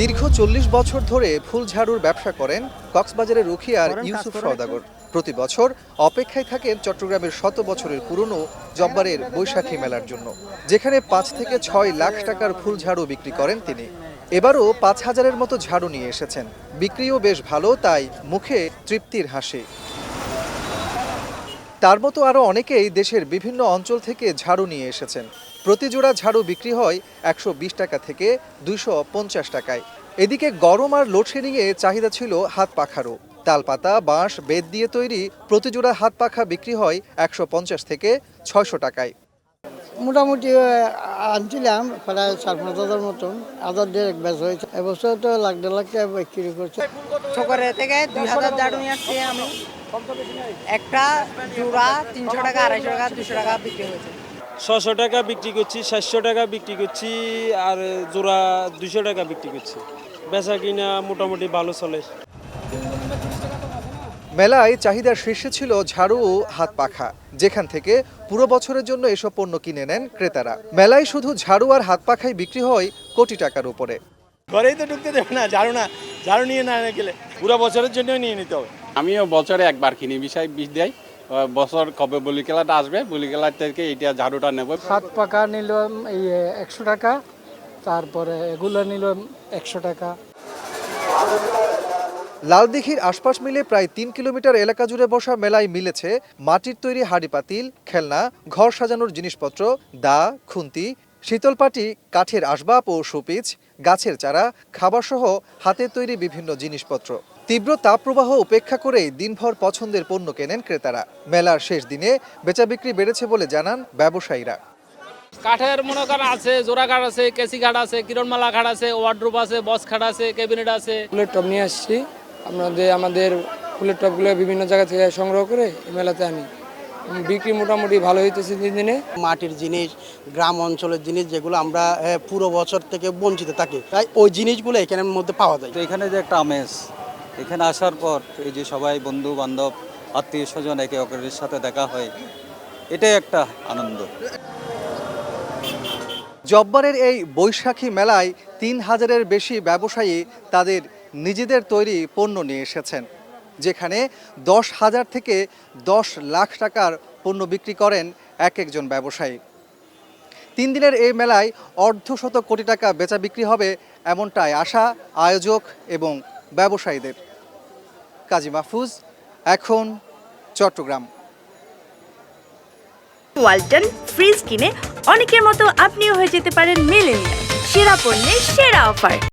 দীর্ঘ চল্লিশ বছর ধরে ফুল ঝাড়ুর ব্যবসা করেন কক্সবাজারের রুখিয়ার ইউসুফ সওদাগর। প্রতি বছর অপেক্ষায় থাকেন চট্টগ্রামের শত বছরের পুরনো জব্বারের বৈশাখী মেলার জন্য। যেখানে পাঁচ থেকে ছয় লাখ টাকার ফুল ঝাড়ু বিক্রি করেন তিনি। এবারও পাঁচ হাজারের মতো ঝাড়ু নিয়ে এসেছেন। বিক্রিও বেশ ভালো তাই মুখে তৃপ্তির হাসি। তার মতো আরও অনেকেই দেশের বিভিন্ন অঞ্চল থেকে ঝাড়ু নিয়ে এসেছেন। প্রতি জোড়া ঝাড়ু বিক্রি হয় একশো বিশ টাকা থেকে দুইশো পঞ্চাশ টাকায়। এদিকে গরম আর লোডশেডিংয়ে চাহিদা ছিল হাত পাখারও। তালপাতা বাঁশ বেত দিয়ে তৈরি প্রতি জোড়া হাত পাখা বিক্রি হয় একশো পঞ্চাশ থেকে ছয়শো টাকায়। মোটামুটি আনছিলাম প্রায় চার পাঁচ হাজার মতন। হাজার দেড়েক ব্যাস হয়েছে। এবছর তো লাখ দেড় লাখ টাকা বিক্রি করছে। ঠোকরে থেকে দুই হাজার নিয়ে আসছি আমি। একটা জোড়া তিনশো টাকা আড়াইশো টাকা দুশো টাকা বিক্রি হয়েছে। ছশো টাকা বিক্রি করছি সাতশো টাকা বিক্রি করছি আর জোড়া দুশো টাকা বিক্রি করছি। বেচা কিনা মোটামুটি ভালো চলে। মেলায় চাহিদার শীর্ষে ছিল ঝাড়ু ও হাত পাখা। যেখান থেকে পুরো বছরের জন্য এসব পণ্য কিনে নেন ক্রেতারা। মেলায় শুধু ঝাড়ু আর হাত পাখাই বিক্রি হয় কোটি টাকার উপরে। ঘরেই তো ঢুকতে দেবে না ঝাড়ু না ঝাড়ু নিয়ে না গেলে পুরো বছরের জন্য নিয়ে নিতে হবে। আমিও বছরে একবার কিনি বিষয় বিষ দেয় বছর কবে বলি খেলাটা আসবে বলি খেলা থেকে এটা ঝাড়ুটা নেব। হাত পাখা নিলাম এই একশো টাকা তারপরে এগুলো নিলাম একশো টাকা। লালদিঘির আশপাশ মিলে প্রায় তিন কিলোমিটার এলাকা জুড়ে বসা মেলায় মিলেছে মাটির তৈরি হাড়ি পাতিল, খেলনা, ঘর সাজানোর জিনিসপত্র, দা, খুন্তি, শীতলপাটি, কাঠের আসবাব ও শোপিচ, গাছের চারা, খাবারসহ হাতের তৈরি বিভিন্ন জিনিসপত্র। তীব্র তাপপ্রবাহ উপেক্ষা করেই দিনভর পছন্দের পণ্য কেনেন ক্রেতারা। মেলার শেষ দিনে বেচাবিক্রি বেড়েছে বলে জানান ব্যবসায়ীরা। কাঠের মনে করেন আছে জোড়া কাঠ আছে কেসি কাঠ আছে কিরণমালা কাঠ আছে ওয়ার্ড্রোপ আছে বস খাট আছে ক্যাবিনেট আছে। ফুলের টব নিয়ে আসছি। আপনাদের আমাদের ফুলের টবগুলো বিভিন্ন জায়গা থেকে সংগ্রহ করে এই মেলাতে আনি। বিক্রি মোটামুটি ভালো হইতেছে দিন দিনে। মাটির জিনিস গ্রাম অঞ্চলের জিনিস যেগুলো আমরা পুরো বছর থেকে বঞ্চিত থাকি তাই ওই জিনিসগুলো এখানের মধ্যে পাওয়া যায়। তো এখানে যে একটা আমেজ এখানে আসার পর এই যে সবাই বন্ধু বান্ধব আত্মীয় স্বজন একে অপরের সাথে দেখা হয় এটাই একটা আনন্দ। জব্বারের এই বৈশাখী মেলায় তিন হাজারের বেশি ব্যবসায়ী তাদের নিজেদের তৈরি পণ্য নিয়ে এসেছেন, যেখানে দশ হাজার থেকে দশ লাখ টাকার পণ্য বিক্রি করেন এক একজন ব্যবসায়ী। তিন দিনের এই মেলায় অর্ধশত কোটি টাকা বেচা বিক্রি হবে এমনটাই আশা আয়োজক এবং ব্যবসায়ীদের। কাজী মাহফুজ, এখন চট্টগ্রাম। ওয়ালটন ফ্রিজ কিনে অনেকের মতো আপনিও হয়ে যেতে পারেন মেলেনিয়া সেরা পণ্যের সেরা অফার।